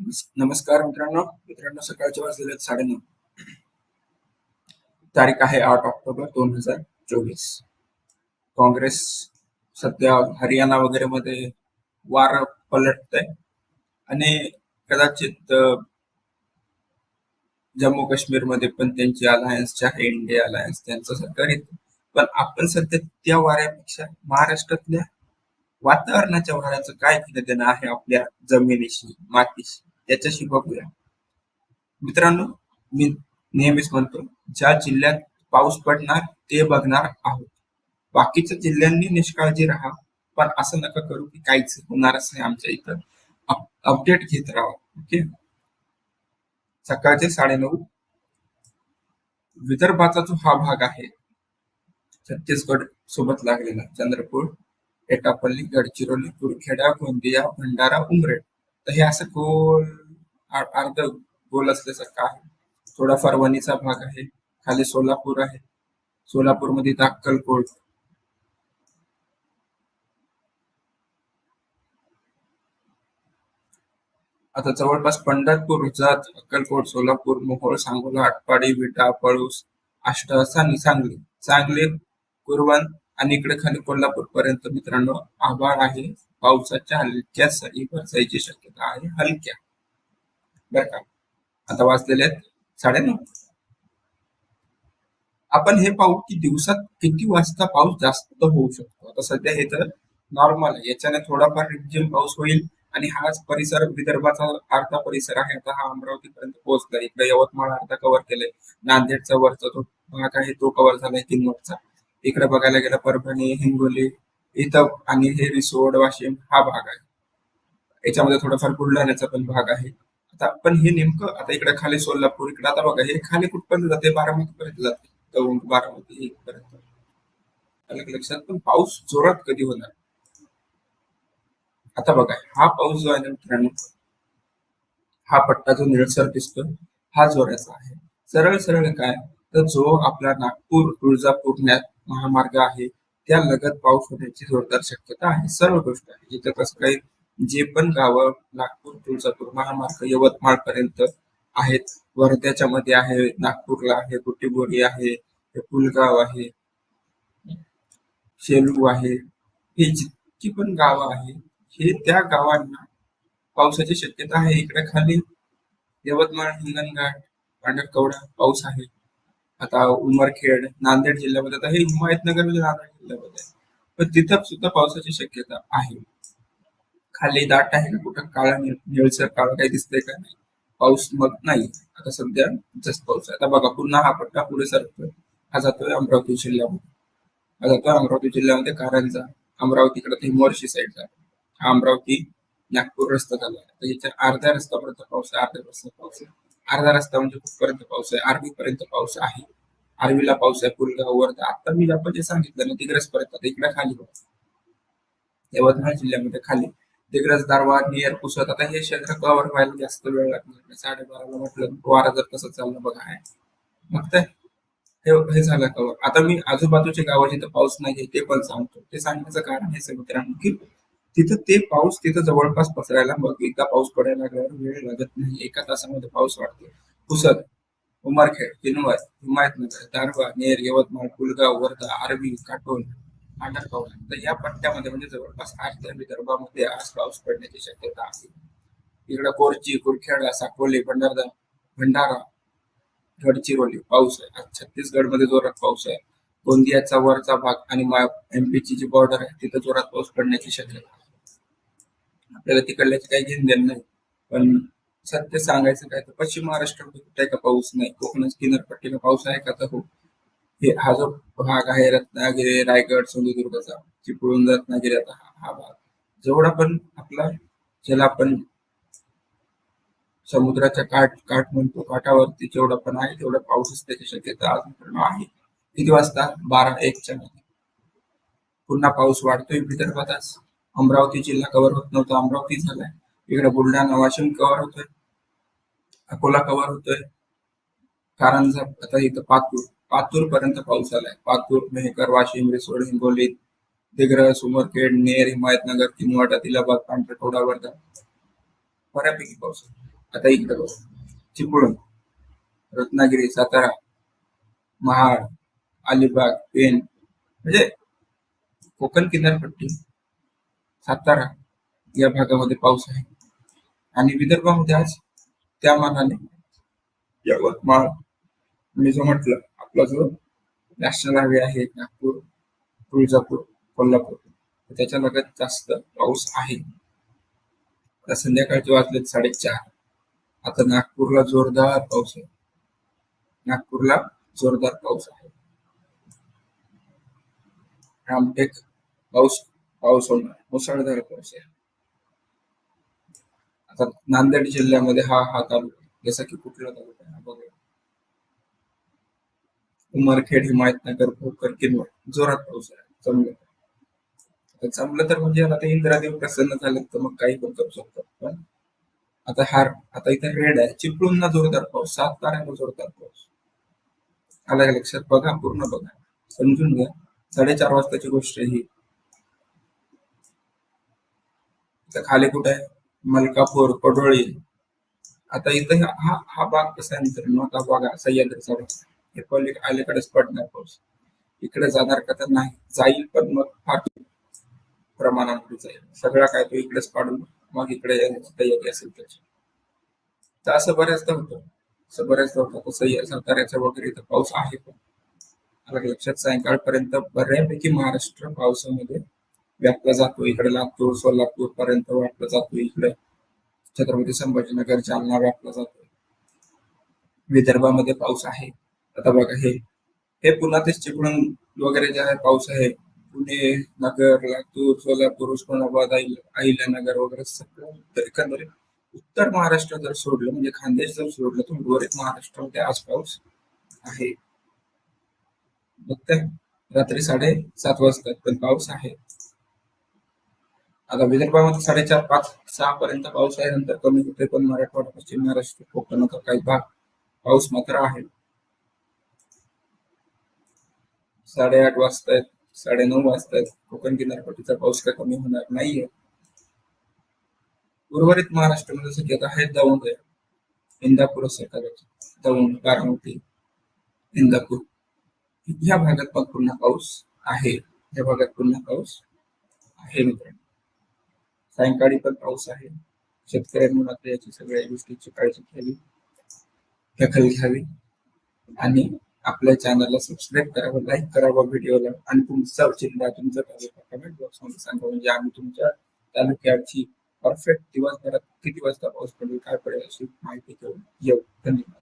नमस्कार मित्रांनो. मित्रांनो सकाळचे वाजलेले आहेत साडेनऊ तारीख आहे आठ ऑक्टोबर दोन हजार चोवीस. काँग्रेस सध्या हरियाणा वगैरे मध्ये वार पलटतय. आणि कदाचित जम्मू काश्मीरमध्ये पण त्यांची अलायन्स जे आहे इंडिया अलायन्स त्यांचं सरकार येतं. पण आपण सध्या त्या वाऱ्यापेक्षा महाराष्ट्रातल्या वातावरणाच्या वाऱ्याचं काय घेणं देणं आहे आपल्या जमिनीशी मातीशी? त्याच्याशी बघूया. मित्रांनो मी नेहमीच म्हणतो ज्या जिल्ह्यात पाऊस पडणार ते बघणार आहोत. बाकीच्या जिल्ह्यांनी निष्काळजी राहा पण असं नका करू की काहीच होणारच नाही आमच्या इथं. अपडेट घेत राहा ओके? सकाळचे साडेनऊ. विदर्भाचा जो हा भाग आहे छत्तीसगड सोबत लागलेला चंद्रपूर एटापल्ली गडचिरोली कुरखेडा गोंदिया भंडारा उमरेड. तर हे असं गोल अर्ध गोल असल्यासारखा आहे. थोडा वणीचा भाग आहे. खाली सोलापूर आहे. सोलापूरमध्ये अक्कलकोट आता जवळपास पंढरपूर जात अक्कलकोट सोलापूर मोहोळ सांगोला आटपाडी विटा पळूस आष्टा सांगली सांगली सांगली कुरवण आणि इकडे खाली कोल्हापूर पर्यंत मित्रांनो आभाळ आहे. पावसाच्या हलक्या सरी बरसायची शक्यता आहे. हलक्या. बर का. आता वाचलेले आहेत साडेनऊ. आपण हे पाहू की दिवसात किती वाजता पाऊस जास्त होऊ शकतो? आता सध्या हे तर नॉर्मल आहे. याच्याने थोडाफार रिमझिम पाऊस होईल आणि हाच परिसर विदर्भाचा अर्धा परिसर आहे. आता हा अमरावती पर्यंत पोहोचला इकडे यवतमाळ अर्धा कव्हर केलंय. नांदेडचा वरचा जो भाग आहे तो कव्हर झालाय किनवटचा. इकडे बघायला गेलं परभणी हिंगोली इथं आणि हे रिसोड वाशिम हा भाग आहे. याच्यामध्ये थोडाफार बुलढाण्याचा पण भाग आहे. शकता. पण हे नेमकं आता इकडे खाली सोलापूर इकडे आता बघा हे खाली कुठपर्यंत जाते? बारामती पर्यंत जाते. दौंड बारामती पर्यंत. आलं लक्षात? पण पाऊस जोरात कधी होणार? आता बघा हा पाऊस जो आहे ना मित्रांनो हा पट्टा जो निळसर दिसतो हा जोराचा आहे. सरळ सरळ काय? तर जो आपला नागपूर तुळजापूर महामार्ग आहे त्या लगत पाऊस होण्याची जोरदार शक्यता आहे. सर्व गोष्ट आहे. इथं कसं काही जे पण गावं नागपूर तुळजापूर महामार्ग यवतमाळ पर्यंत आहेत. वर्ध्याच्या मध्ये आहे नागपूरला आहे बुटीबोरी आहे हे पुलगाव आहे शेलू आहे. हे जितकी पण गावं आहे हे त्या गावांना पावसाची शक्यता आहे. इकडे खाली यवतमाळ हिंगणघाट पांढरकवडा पाऊस आहे. आता उमरखेड नांदेड जिल्ह्यामध्ये आता हे हिमायतनगर म्हणजे नांदेड जिल्ह्यामध्ये. पण तिथं सुद्धा पावसाची शक्यता आहे. खाली दाट आहे का कुठं? काळा निळ- निळसर काळा काही दिसतंय का नाही? पाऊस मग नाही. आता सध्या जास्त पाऊस आहे. आता बघा पुन्हा हा पट्टा पुढे सरतोय हा जातोय अमरावती जिल्ह्यामध्ये. हा जातोय अमरावती जिल्ह्यामध्ये कारंजा. अमरावतीकडे ते मोर्शी साईडचा हा अमरावती नागपूर रस्ता झाला. तर याच्या अर्ध्या रस्त्यापर्यंत पाऊस आहे अर्ध्या रस्ता पाऊस आहे. अर्धा रस्ता म्हणजे कुठपर्यंत पाऊस आहे? आर्वी पर्यंत पाऊस आहे. आर्वीला पाऊस आहे पुलगाव वर्धा आता मी आपण जे सांगितलं ना तिकडेच पर्यंत इकडे खाली यवतमाळ जिल्ह्यामध्ये खाली. दिग्रस दारवा नियर पुसत आता हे क्षेत्र कव्हर व्हायला जास्त वेळ लागणार साडेबाराला म्हटलं वारा जर कसं चाललं बघा. आहे मग ते हे हे झालं कव्हर आता मी आजूबाजूच्या गावात जिथं पाऊस नाही ते पण सांगतो. ते सांगण्याचं कारण हेच आहे मित्रांनो की तिथं ते पाऊस तिथं जवळपास पसरायला मग एकदा पाऊस पडायला लागल्यावर वेळ लागत नाही. एका तासामध्ये पाऊस वाढतो. पुसद उमरखेड किनवत हिमायतनगर दारवा नेर यवतमाळ पुलगाव वर्धा आर्वी काटोल आंडरगावला तर या पट्ट्यामध्ये म्हणजे जवळपास अर्ध्या विदर्भामध्ये आज पाऊस पडण्याची शक्यता आहे. इकडे कोरची कुरखेडा साकोली भंडारदा भंडारा गडचिरोली पाऊस आहे. आज छत्तीसगडमध्ये जोरात पाऊस आहे. गोंदियाचा वरचा भाग आणि एमपीची जी बॉर्डर आहे. तिथं जोरात पाऊस पडण्याची शक्यता आपल्याला तिकडल्याचे काही घेऊन देणं नाही. पण सत्य सांगायचं काय तर पश्चिम महाराष्ट्रामध्ये कुठे का पाऊस नाही. कोकणात किनारपट्टीला पाऊस आहे का? तर हो. हे हा जो भाग आहे रत्नागिरी रायगड सिंधुदुर्गचा चिपळूण रत्नागिरी आता हा हा भाग. जेवढा पण आपला ज्याला आपण समुद्राच्या काठ काठ म्हणतो काठावरती जेवढा पण आहे तेवढा पाऊस त्याची शक्यता आज पूर्ण आहे. किती वाजता? बारा एकच्या मध्ये. पुन्हा पाऊस वाढतोय विदर्भातच. अमरावती जिल्हा कव्हर होत नव्हता. अमरावती झालाय. इकडे बुलढाणा वाशिम कव्हर होतोय. अकोला कव्हर होतोय. कारंजा आता इथं पातूर. पातूर पर्यंत पाऊस आलाय पातूर मेहकर वाशिम रिसोड हिंगोली दिग्रह सुमरखेड नेर हिमायतनगर किनवाटा तिलाबाद पांढरकवडा वर्धा. बऱ्यापैकी पाऊस आहे. आता इकडे बघ. चिपळूण रत्नागिरी सातारा महाड अलिबाग पेन म्हणजे कोकण किनारपट्टी सातारा या भागामध्ये पाऊस आहे. आणि विदर्भामध्ये आज त्या मानाने यवतमाळ मी म्हणजे जो म्हटलं आपला जो नॅशनल हायवे आहे नागपूर तुळजापूर कोल्हापूर. त्याच्या लगत जास्त पाऊस आहे. आता संध्याकाळचे वाजलेत साडेचार. आता नागपूरला जोरदार पाऊस आहे. नागपूरला जोरदार पाऊस आहे. रामटेक पाऊस पाऊस होणार. मुसळधार पाऊस आहे. आता नांदेड जिल्ह्यामध्ये हा हा तालुका जसा की कुठला तालुका आहे? हा उमरखेड हिमायतनगर भोकर किनवट जोरात पाऊस आहे जमलं जमलं तर म्हणजे आता इंद्रादेव प्रसन्न झाले तर मग काही पण करू शकतात. पण आता हार आता इथे रेड आहे. चिपळूणला जोरदार पाऊस सात ताऱ्यांना जोरदार पाऊस. आला का लक्षात बघा पूर्ण बघा. समजून घ्या. साडेचार वाजताची गोष्ट ही. खाली कुठे आहे? मलकापूर पडोळी. आता इथं हा हा- हा भाग कसा आहे मित्रांनो? आता बघा सह्याद्रीचा भाग हे पहिले अलीकडेच पडणार पाऊस. इकडे जाणार का तर नाही. जाईल पण मग फार प्रमाणामध्ये जाईल. सगळा काय तो इकडेच पाडून मग इकडे येण्याची तयारी असेल त्याची. तर असं बऱ्याचदा होतं. असं बऱ्याचदा होतं. तसं या वगैरे इथं पाऊस आहे पण. आता लक्षात सायंकाळपर्यंत बऱ्यापैकी महाराष्ट्र पावसामध्ये व्यापला जातो. इकडे लातूर सोलापूर पर्यंत व्यापला जातो. इकडे छत्रपती संभाजीनगर जालना व्यापला जातो. विदर्भामध्ये पाऊस आहे. आता बघा हे हे पुन्हा ते चिपळूण वगैरे जे आहे पाऊस आहे पुणे नगर लातूर सोलापूर उस्मानाबाद अहिल्यानगर वगैरे सगळं उत्तर एकंदरीत उत्तर महाराष्ट्र जर सोडलं म्हणजे खानदेश जर सोडलं तर उर्वरित महाराष्ट्रामध्ये आज पाऊस आहे. बघताय रात्री साडे सात वाजतात पण पाऊस आहे. आता विदर्भामध्ये साडेचार पाच सहा पर्यंत पाऊस आहे नंतर कमी होते पण मराठवाडा पश्चिम महाराष्ट्र कोकणात काही भाग पाऊस मात्र आहे. साडेआठ वाजतायत साडेनऊ वाजतायत. कोकण किनारपट्टीचा पाऊस काय कमी होणार नाहीये. उर्वरित महाराष्ट्रामध्ये जसं की आता आहेत दौंड आहे इंदापूर असेल कदाचित दौंड बारामती इंदापूर. ह्या भागात पण पुन्हा पाऊस आहे. या भागात पुन्हा पाऊस आहे मित्रांनो. सायंकाळी पण पाऊस आहे. शेतकऱ्यांनी मात्र याची सगळ्या गोष्टीची काळजी घ्यावी दखल घ्यावी आणि आपल्या चॅनलला सबस्क्राईब करावं लाईक करावं व्हिडिओला आणि तुमचा चिंता तुमचं तालुका कमेंट बॉक्समध्ये सांगा. म्हणजे आम्ही तुमच्या तालुक्याची परफेक्ट दिवसभरात किती वाजता पाऊस पडेल काय पडेल अशी माहिती घेऊन येऊ. धन्यवाद.